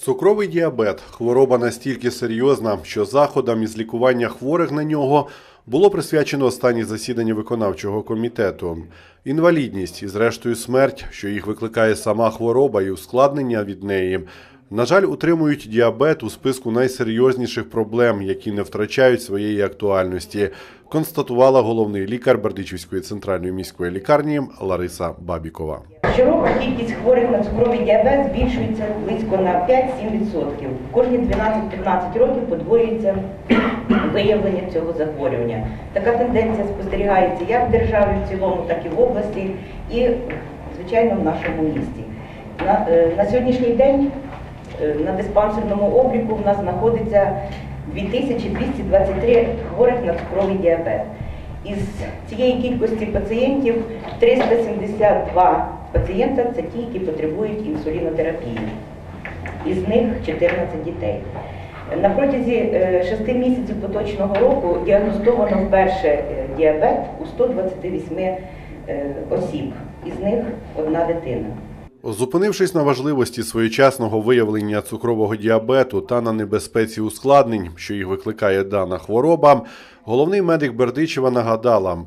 Цукровий діабет хвороба настільки серйозна, що заходам із лікування хворих на нього було присвячено останнє засідання виконавчого комітету. Інвалідність і, зрештою, смерть, що їх викликає сама хвороба і ускладнення від неї. На жаль, утримують діабет у списку найсерйозніших проблем, які не втрачають своєї актуальності, констатувала головний лікар Бердичівської центральної міської лікарні Лариса Бабікова. Щороку кількість хворих на цукровий діабет збільшується близько на 5-7%. Кожні 12-15 років подвоюється виявлення цього захворювання. Така тенденція спостерігається як в державі в цілому, так і в області, і, звичайно, в нашому місті. На, е, на сьогоднішній день е, на диспансерному обліку в нас знаходиться 2223 хворих на цукровий діабет. Із цієї кількості пацієнтів 372 пацієнта це ті, які потребують інсулінотерапії. Із них 14 дітей. На протязі 6 місяців поточного року діагностовано вперше е, діабет у 128 е, осіб, із них одна дитина. Зупинившись на важливості своєчасного виявлення цукрового діабету та на небезпеці ускладнень, що їх викликає дана хвороба, головний медик Бердичева нагадала,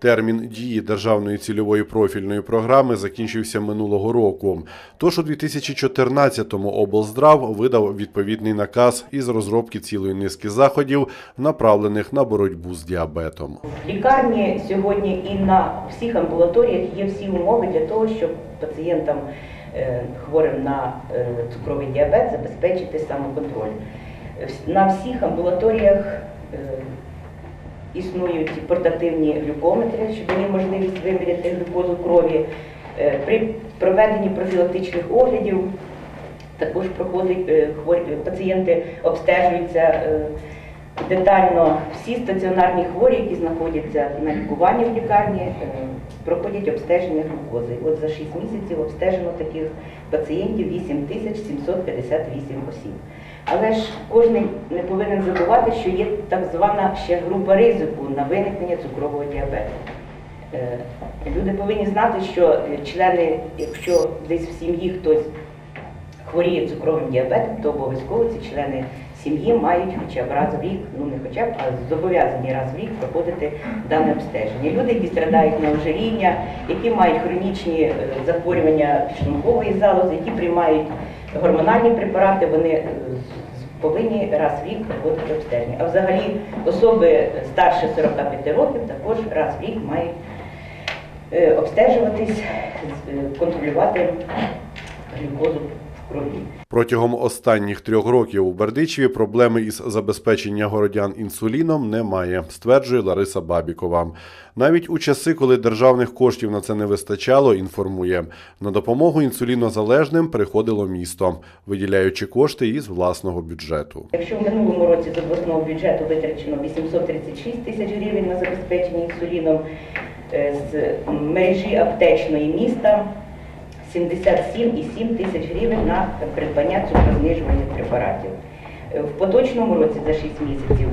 термін дії державної цільової профільної програми закінчився минулого року. Тож у 2014-му облздрав видав відповідний наказ із розробки цілої низки заходів, направлених на боротьбу з діабетом. Лікарні сьогодні і на всіх амбулаторіях є всі умови для того, щоб пацієнтам е, хворим на е, цукровий діабет забезпечити самоконтроль. На всіх амбулаторіях е, існують портативні глюкометри, що дає можливість виміряти глюкозу крові. Е, При проведенні профілактичних оглядів також проходить е, хворі пацієнти обстежуються е, детально. Всі стаціонарні хворі, які знаходяться на лікуванні в лікарні, е, проходять обстеження глюкози. От за 6 місяців обстежено таких пацієнтів 8758 осіб. Але ж кожен не повинен забувати, що є так звана ще група ризику на виникнення цукрового діабету. Е, Люди повинні знати, що е, члени, якщо десь в сім'ї хтось хворіє цукровим діабетом, то обов'язково ці члени сім'ї мають хоча б раз в рік, ну не хоча б, а зобов'язані раз в рік проходити дане обстеження. Люди, які страдають на ожиріння, які мають хронічні е, захворювання підшлункової залози, які приймають гормональні препарати, вони е, повинні раз в рік проходити обстеження. А взагалі особи старше 45 років також раз в рік мають е, обстежуватись, контролювати глюкозу. Протягом останніх трьох років у Бердичеві проблеми із забезпечення городян інсуліном немає, стверджує Лариса Бабікова. Навіть у часи, коли державних коштів на це не вистачало, інформує на допомогу інсулінозалежним приходило місто, виділяючи кошти із власного бюджету. Якщо в минулому році з обласного бюджету витрачено 836 тисяч гривень на забезпечення інсуліном е, з мережі аптечної міста 77,7 тисяч гривень на придбання цукрознижувальних препаратів. Е, В поточному році за 6 місяців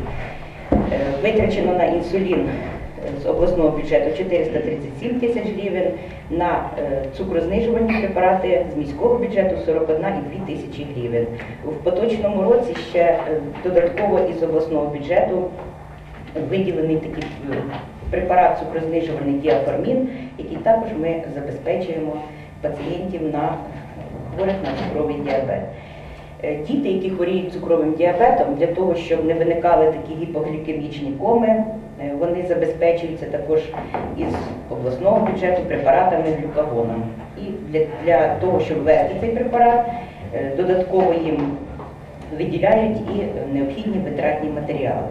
е, витрачено на інсулін е, з обласного бюджету 437 тисяч гривень, на цукрознижувальні препарати з міського бюджету 41,2 тисячі гривень. В поточному році ще додатково із обласного бюджету виділений такий препарат цукрознижувальний діаформін, який також ми забезпечуємо пацієнтів на хворих на цукровий діабет. Е, Діти, які хворіють цукровим діабетом, для того, щоб не виникали такі гіпоглікемічні коми, е, вони забезпечуються також із обласного бюджету препаратами глюкагоном. І для, для того, щоб ввести цей препарат, е, додатково їм виділяють і необхідні витратні матеріали.